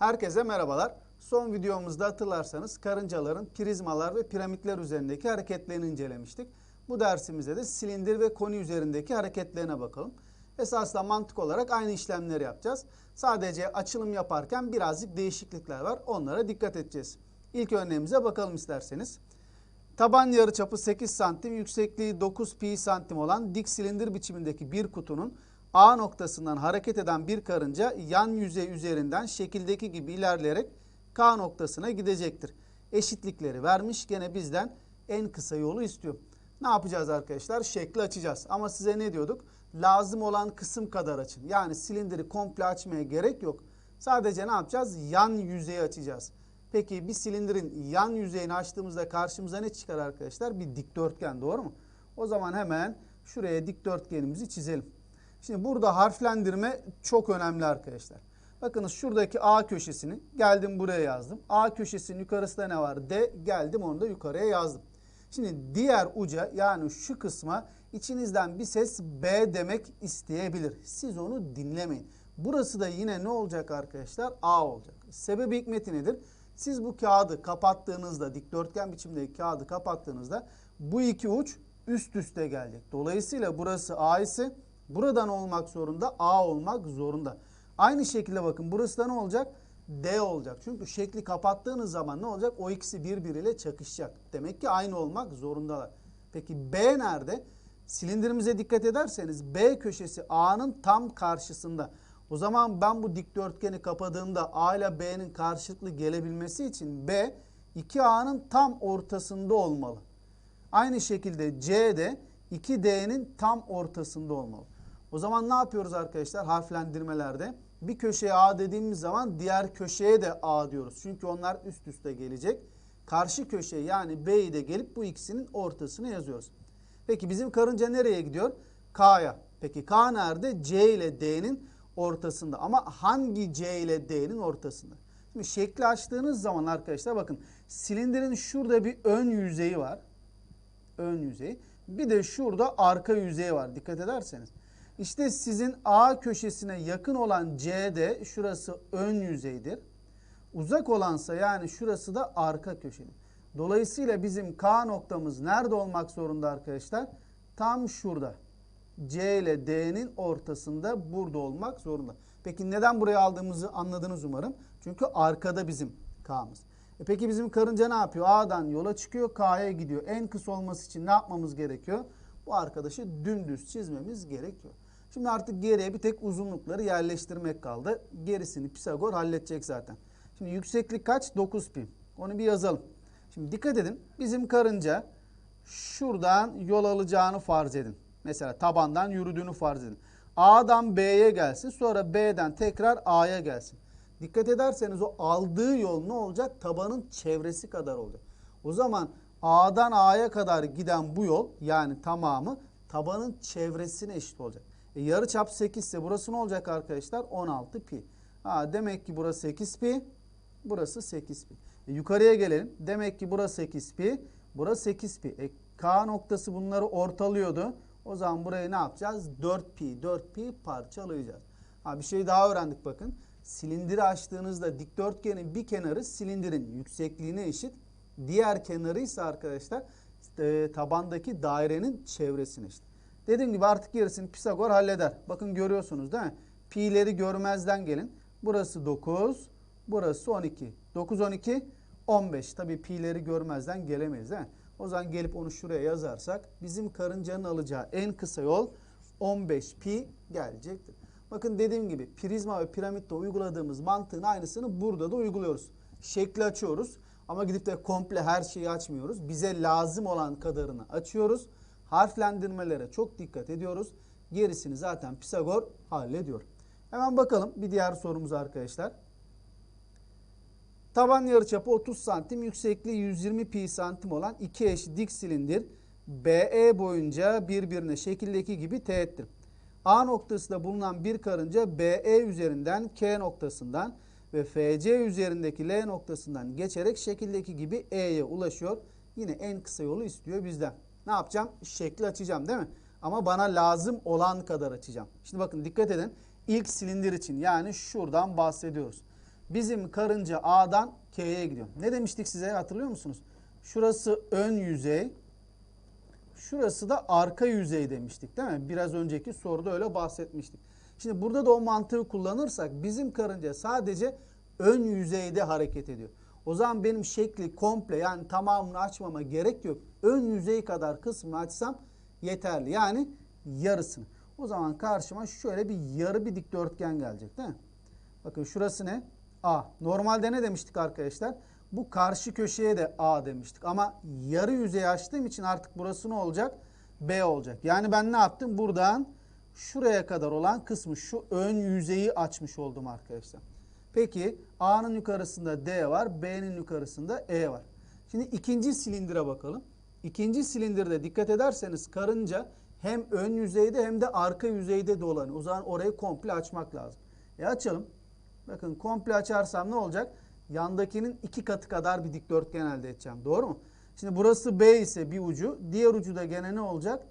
Herkese merhabalar. Son videomuzda hatırlarsanız karıncaların prizmalar ve piramitler üzerindeki hareketlerini incelemiştik. Bu dersimizde de silindir ve koni üzerindeki hareketlerine bakalım. Esasında mantık olarak aynı işlemleri yapacağız. Sadece açılım yaparken birazcık değişiklikler var. Onlara dikkat edeceğiz. İlk örneğimize bakalım isterseniz. Taban yarıçapı 8 santim, yüksekliği 9 pi santim olan dik silindir biçimindeki bir kutunun A noktasından hareket eden bir karınca yan yüzey üzerinden şekildeki gibi ilerleyerek K noktasına gidecektir. Eşitlikleri vermiş gene bizden en kısa yolu istiyor. Ne yapacağız arkadaşlar? Şekli açacağız. Ama size ne diyorduk? Lazım olan kısım kadar açın. Yani silindiri komple açmaya gerek yok. Sadece ne yapacağız? Yan yüzeyi açacağız. Peki bir silindirin yan yüzeyini açtığımızda karşımıza ne çıkar arkadaşlar? Bir dikdörtgen doğru mu? O zaman hemen şuraya dikdörtgenimizi çizelim. Şimdi burada harflendirme çok önemli arkadaşlar. Bakınız şuradaki A köşesini geldim buraya yazdım. A köşesinin yukarısında ne var? D geldim onu da yukarıya yazdım. Şimdi diğer uca yani şu kısma içinizden bir ses B demek isteyebilir. Siz onu dinlemeyin. Burası da yine ne olacak arkadaşlar? A olacak. Sebebi hikmeti nedir? Siz bu kağıdı kapattığınızda dikdörtgen biçimdeki kağıdı kapattığınızda bu iki uç üst üste gelecek. Dolayısıyla burası A ise buradan olmak zorunda A olmak zorunda. Aynı şekilde bakın burası da ne olacak? D olacak. Çünkü şekli kapattığınız zaman ne olacak? O ikisi birbiriyle çakışacak. Demek ki aynı olmak zorundalar. Peki B nerede? Silindirimize dikkat ederseniz B köşesi A'nın tam karşısında. O zaman ben bu dikdörtgeni kapadığımda A ile B'nin karşılıklı gelebilmesi için B 2A'nın tam ortasında olmalı. Aynı şekilde C de 2D'nin tam ortasında olmalı. O zaman ne yapıyoruz arkadaşlar harflendirmelerde? Bir köşeye A dediğimiz zaman diğer köşeye de A diyoruz. Çünkü onlar üst üste gelecek. Karşı köşeye yani B'yi de gelip bu ikisinin ortasını yazıyoruz. Peki bizim karınca nereye gidiyor? K'ya. Peki K nerede? C ile D'nin ortasında. Ama hangi C ile D'nin ortasında? Şimdi şekli açtığınız zaman arkadaşlar bakın silindirin şurada bir ön yüzeyi var. Ön yüzeyi. Bir de şurada arka yüzeyi var. Dikkat ederseniz. İşte sizin A köşesine yakın olan C'de şurası ön yüzeydir. Uzak olansa yani şurası da arka köşedir. Dolayısıyla bizim K noktamız nerede olmak zorunda arkadaşlar? Tam şurada. C ile D'nin ortasında burada olmak zorunda. Peki neden buraya aldığımızı anladınız umarım. Çünkü arkada bizim K'mız. E peki bizim karınca ne yapıyor? A'dan yola çıkıyor K'ya gidiyor. En kısa olması için ne yapmamız gerekiyor? Bu arkadaşı dümdüz çizmemiz gerekiyor. Şimdi artık geriye bir tek uzunlukları yerleştirmek kaldı. Gerisini Pisagor halledecek zaten. Şimdi yükseklik kaç? 9 pi. Onu bir yazalım. Şimdi dikkat edin. Bizim karınca şuradan yol alacağını farz edin. Mesela tabandan yürüdüğünü farz edin. A'dan B'ye gelsin. Sonra B'den tekrar A'ya gelsin. Dikkat ederseniz o aldığı yol ne olacak? Tabanın çevresi kadar olacak. O zaman A'dan A'ya kadar giden bu yol yani tamamı tabanın çevresine eşit olacak. E, yarı çap 8 ise burası ne olacak arkadaşlar? 16 pi. Ha, demek ki burası 8 pi. Burası 8 pi. E, yukarıya gelelim. Demek ki burası 8 pi. Burası 8 pi. E, K noktası bunları ortalıyordu. O zaman burayı ne yapacağız? 4 pi. 4 pi parçalayacağız. Ha, bir şey daha öğrendik bakın. Silindiri açtığınızda dikdörtgenin bir kenarı silindirin yüksekliğine eşit. Diğer kenarı ise arkadaşlar e, tabandaki dairenin çevresine eşit. Dediğim gibi artık gerisini Pisagor halleder. Bakın görüyorsunuz değil mi? Pi'leri görmezden gelin. Burası 9, burası 12. 9, 12, 15. Tabii pi'leri görmezden gelemeyiz değil mi? O zaman gelip onu şuraya yazarsak bizim karıncanın alacağı en kısa yol 15 pi gelecektir. Bakın dediğim gibi prizma ve piramitte uyguladığımız mantığın aynısını burada da uyguluyoruz. Şekli açıyoruz ama gidip de komple her şeyi açmıyoruz. Bize lazım olan kadarını açıyoruz. Harflendirmelere çok dikkat ediyoruz. Gerisini zaten Pisagor hallediyor. Hemen bakalım bir diğer sorumuz arkadaşlar. Taban yarıçapı 30 santim, yüksekliği 120 pi santim olan iki eş dik silindir BE boyunca birbirine şekildeki gibi teğettir. A noktasında bulunan bir karınca BE üzerinden K noktasından ve FC üzerindeki L noktasından geçerek şekildeki gibi E'ye ulaşıyor. Yine en kısa yolu istiyor bizden. Ne yapacağım? Şekli açacağım değil mi? Ama bana lazım olan kadar açacağım. Şimdi bakın dikkat edin. İlk silindir için yani şuradan bahsediyoruz. Bizim karınca A'dan K'ye gidiyor. Ne demiştik size hatırlıyor musunuz? Şurası ön yüzey. Şurası da arka yüzey demiştik değil mi? Biraz önceki soruda öyle bahsetmiştik. Şimdi burada da o mantığı kullanırsak bizim karınca sadece ön yüzeyde hareket ediyor. O zaman benim şekli komple yani tamamını açmama gerek yok. Ön yüzey kadar kısmını açsam yeterli. Yani yarısını. O zaman karşıma şöyle bir yarı bir dikdörtgen gelecek değil mi? Bakın şurası ne? A. Normalde ne demiştik arkadaşlar? Bu karşı köşeye de A demiştik. Ama yarı yüzeyi açtığım için artık burası ne olacak? B olacak. Yani ben ne yaptım? Buradan şuraya kadar olan kısmı şu ön yüzeyi açmış oldum arkadaşlar. Peki A'nın yukarısında D var, B'nin yukarısında E var. Şimdi ikinci silindire bakalım. İkinci silindirde dikkat ederseniz karınca hem ön yüzeyde hem de arka yüzeyde dolanıyor. O zaman orayı komple açmak lazım. E açalım. Bakın komple açarsam ne olacak? Yandakinin iki katı kadar bir dikdörtgen elde edeceğim. Doğru mu? Şimdi burası B ise bir ucu, diğer ucu da gene ne olacak?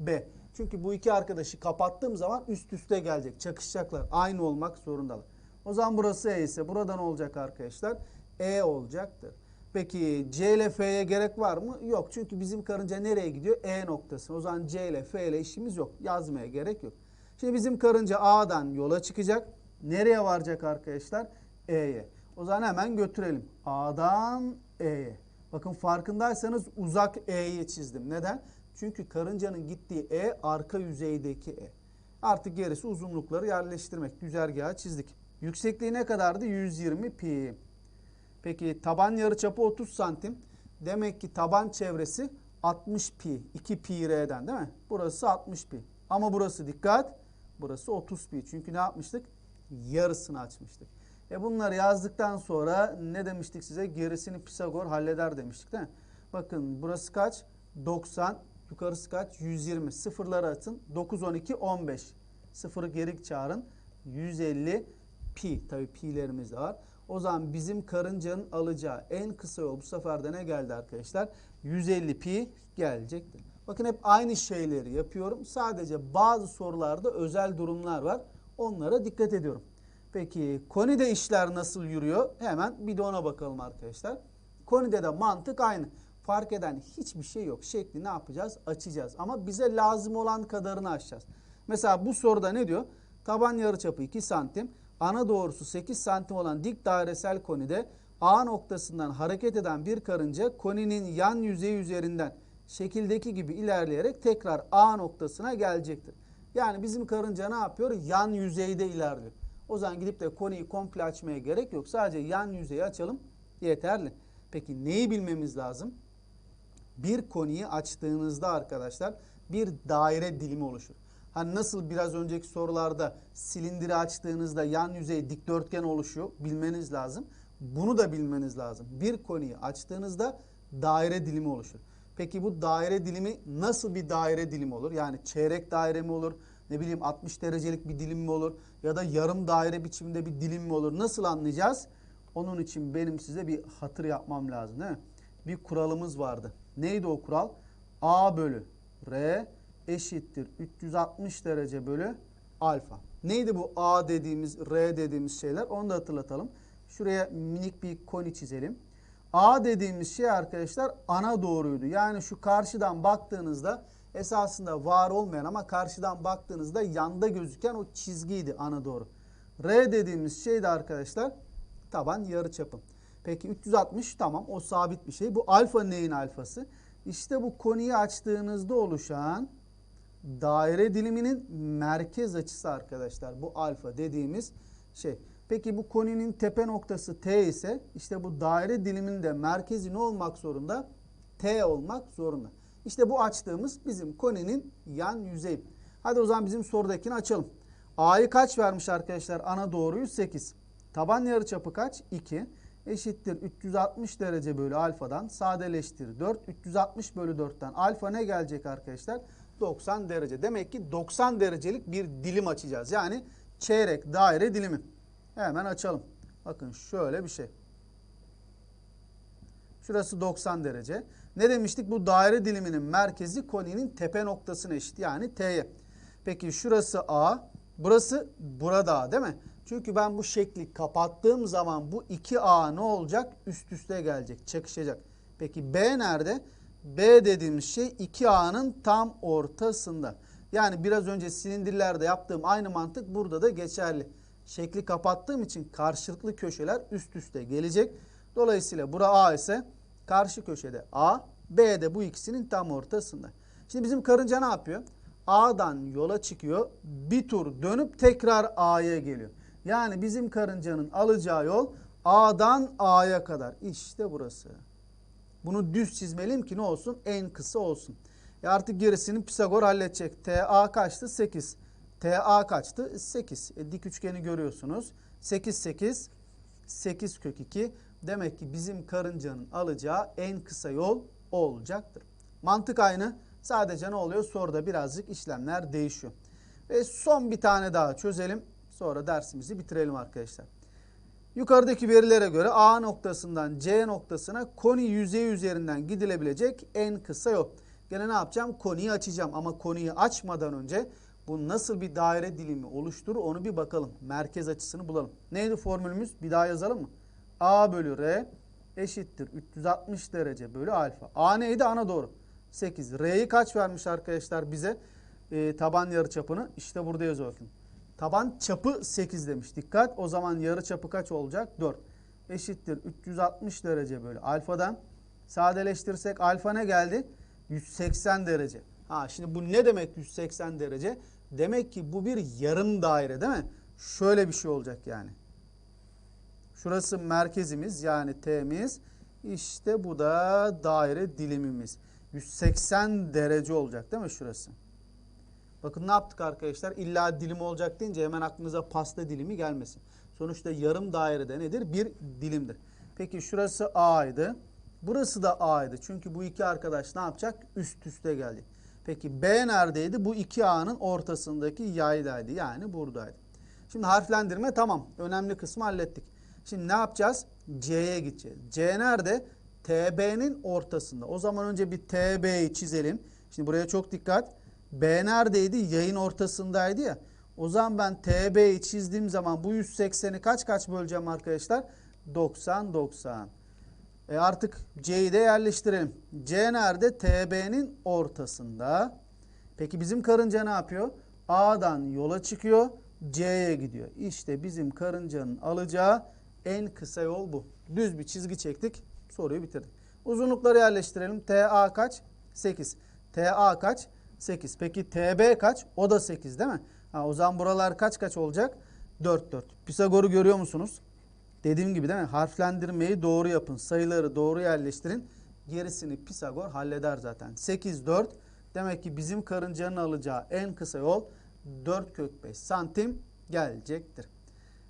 B. Çünkü bu iki arkadaşı kapattığım zaman üst üste gelecek. Çakışacaklar. Aynı olmak zorundalar. O zaman burası E ise buradan olacak arkadaşlar. E olacaktır. Peki C ile F'ye gerek var mı? Yok. Çünkü bizim karınca nereye gidiyor? E noktasına. O zaman C ile F ile işimiz yok. Yazmaya gerek yok. Şimdi bizim karınca A'dan yola çıkacak. Nereye varacak arkadaşlar? E'ye. O zaman hemen götürelim. A'dan E'ye. Bakın farkındaysanız uzak E'ye çizdim. Neden? Çünkü karıncanın gittiği E arka yüzeydeki E. Artık gerisi uzunlukları yerleştirmek. Güzergahı çizdik. Yüksekliği ne kadardı? 120 pi. Peki taban yarıçapı 30 santim. Demek ki taban çevresi 60 pi. 2 pi r'den değil mi? Burası 60 pi. Ama burası dikkat. Burası 30 pi. Çünkü ne yapmıştık? Yarısını açmıştık. E bunları yazdıktan sonra ne demiştik size? Gerisini Pisagor halleder demiştik değil mi? Bakın burası kaç? 90. Yukarısı kaç? 120. Sıfırları atın. 9, 12, 15. Sıfırı geri çağırın. 150 pi. Tabii pi'lerimiz de var. O zaman bizim karıncanın alacağı en kısa yol bu sefer de ne geldi arkadaşlar? 150 pi gelecektir. Bakın hep aynı şeyleri yapıyorum. Sadece bazı sorularda özel durumlar var. Onlara dikkat ediyorum. Peki konide işler nasıl yürüyor? Hemen bir de ona bakalım arkadaşlar. Konide de mantık aynı. Fark eden hiçbir şey yok. Şekli ne yapacağız? Açacağız. Ama bize lazım olan kadarını açacağız. Mesela bu soruda ne diyor? Taban yarıçapı 2 santim. Ana doğrusu 8 santim olan dik dairesel konide A noktasından hareket eden bir karınca koninin yan yüzeyi üzerinden şekildeki gibi ilerleyerek tekrar A noktasına gelecektir. Yani bizim karınca ne yapıyor? Yan yüzeyde ilerliyor. O zaman gidip de koniyi komple açmaya gerek yok. Sadece yan yüzeyi açalım yeterli. Peki neyi bilmemiz lazım? Bir koniyi açtığınızda arkadaşlar bir daire dilimi oluşur. Hani nasıl biraz önceki sorularda silindiri açtığınızda yan yüzey dikdörtgen oluşuyor bilmeniz lazım. Bunu da bilmeniz lazım. Bir koniyi açtığınızda daire dilimi oluşur. Peki bu daire dilimi nasıl bir daire dilimi olur? Yani çeyrek daire mi olur? Ne bileyim 60 derecelik bir dilim mi olur? Ya da yarım daire biçiminde bir dilim mi olur? Nasıl anlayacağız? Onun için benim size bir hatır yapmam lazım değil mi? Bir kuralımız vardı. Neydi o kural? A bölü R eşittir 360 derece bölü alfa. Neydi bu A dediğimiz, R dediğimiz şeyler? Onu da hatırlatalım. Şuraya minik bir koni çizelim. A dediğimiz şey arkadaşlar ana doğruydu. Yani şu karşıdan baktığınızda esasında var olmayan ama karşıdan baktığınızda yanda gözüken o çizgiydi ana doğru. R dediğimiz şey de arkadaşlar taban yarıçapı. Peki 360 tamam o sabit bir şey. Bu alfa neyin alfası? İşte bu koniyi açtığınızda oluşan daire diliminin merkez açısı arkadaşlar. Bu alfa dediğimiz şey. Peki bu koninin tepe noktası T ise işte bu daire diliminin de merkezi ne olmak zorunda? T olmak zorunda. İşte bu açtığımız bizim koninin yan yüzeyi. Hadi o zaman bizim sorudakini açalım. A'yı kaç vermiş arkadaşlar? Ana doğruyu 8. Taban yarıçapı kaç? 2. Eşittir 360 derece bölü alfadan sadeleştir 4. 360 bölü 4'ten alfa ne gelecek arkadaşlar? 90 derece. Demek ki 90 derecelik bir dilim açacağız. Yani çeyrek daire dilimi. Hemen açalım. Bakın şöyle bir şey. Şurası 90 derece. Ne demiştik? Bu daire diliminin merkezi koninin tepe noktasına eşit. Yani T'ye. Peki şurası A. Burası burada A değil mi? Çünkü ben bu şekli kapattığım zaman bu 2A ne olacak? Üst üste gelecek, çakışacak. Peki B nerede? B dediğimiz şey 2A'nın tam ortasında. Yani biraz önce silindirlerde yaptığım aynı mantık burada da geçerli. Şekli kapattığım için karşılıklı köşeler üst üste gelecek. Dolayısıyla bura A ise karşı köşede A, B de bu ikisinin tam ortasında. Şimdi bizim karınca ne yapıyor? A'dan yola çıkıyor. Bir tur dönüp tekrar A'ya geliyor. Yani bizim karıncanın alacağı yol A'dan A'ya kadar. İşte burası. Bunu düz çizmeliyim ki ne olsun? En kısa olsun. E artık gerisini Pisagor halledecek. TA kaçtı? 8. TA kaçtı? 8. E dik üçgeni görüyorsunuz. 8 8 8 kök 2. Demek ki bizim karıncanın alacağı en kısa yol o olacaktır. Mantık aynı. Sadece ne oluyor? Soruda birazcık işlemler değişiyor. Ve son bir tane daha çözelim. Sonra dersimizi bitirelim arkadaşlar. Yukarıdaki verilere göre A noktasından C noktasına koni yüzeyi üzerinden gidilebilecek en kısa yol. Gene ne yapacağım? Koniyi açacağım ama koniyi açmadan önce bu nasıl bir daire dilimi oluşturur onu bir bakalım. Merkez açısını bulalım. Neydi formülümüz? Bir daha yazalım mı? A bölü R eşittir 360 derece bölü alfa. A neydi? Ana doğru. 8. R'yi kaç vermiş arkadaşlar bize? Ee, taban yarıçapını. İşte burada yazıyor. Taban çapı 8 demiş. Dikkat. O zaman yarı çapı kaç olacak? 4. Eşittir 360 derece bölü alfadan. Sadeleştirirsek alfa ne geldi? 180 derece. Ha şimdi bu ne demek 180 derece? Demek ki bu bir yarım daire değil mi? Şöyle bir şey olacak yani. Şurası merkezimiz yani T'miz. İşte bu da daire dilimimiz. 180 derece olacak değil mi şurası? Bakın ne yaptık arkadaşlar? İlla dilim olacak deyince hemen aklınıza pasta dilimi gelmesin. Sonuçta yarım dairede nedir? Bir dilimdir. Peki şurası A'ydı. Burası da A'ydı. Çünkü bu iki arkadaş ne yapacak? Üst üste geldi. Peki B neredeydi? Bu iki A'nın ortasındaki yaydaydı. Yani buradaydı. Şimdi harflendirme tamam. Önemli kısmı hallettik. Şimdi ne yapacağız? C'ye gideceğiz. C nerede? TB'nin ortasında. O zaman önce bir TB'yi çizelim. Şimdi buraya çok dikkat. B neredeydi? Yayın ortasındaydı ya. O zaman ben TB'yi çizdiğim zaman bu 180'i kaç kaç böleceğim arkadaşlar? 90 90. E artık C'yi de yerleştirelim. C nerede? TB'nin ortasında. Peki bizim karınca ne yapıyor? A'dan yola çıkıyor. C'ye gidiyor. İşte bizim karıncanın alacağı en kısa yol bu. Düz bir çizgi çektik. Soruyu bitirdik. Uzunlukları yerleştirelim. TA kaç? 8. TA kaç? 8. Peki TB kaç? O da 8 değil mi? Ha, o zaman buralar kaç kaç olacak? 4 4. Pisagor'u görüyor musunuz? Dediğim gibi değil mi? Harflendirmeyi doğru yapın. Sayıları doğru yerleştirin. Gerisini Pisagor halleder zaten. 8 4. Demek ki bizim karıncanın alacağı en kısa yol 4 kök 5 santim gelecektir.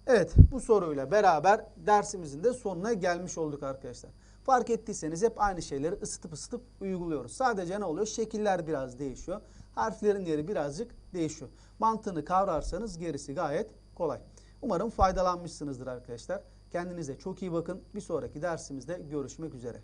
Evet bu soruyla beraber dersimizin de sonuna gelmiş olduk arkadaşlar. Fark ettiyseniz hep aynı şeyleri ısıtıp ısıtıp uyguluyoruz. Sadece ne oluyor? Şekiller biraz değişiyor. Harflerin yeri birazcık değişiyor. Mantığını kavrarsanız gerisi gayet kolay. Umarım faydalanmışsınızdır arkadaşlar. Kendinize çok iyi bakın. Bir sonraki dersimizde görüşmek üzere.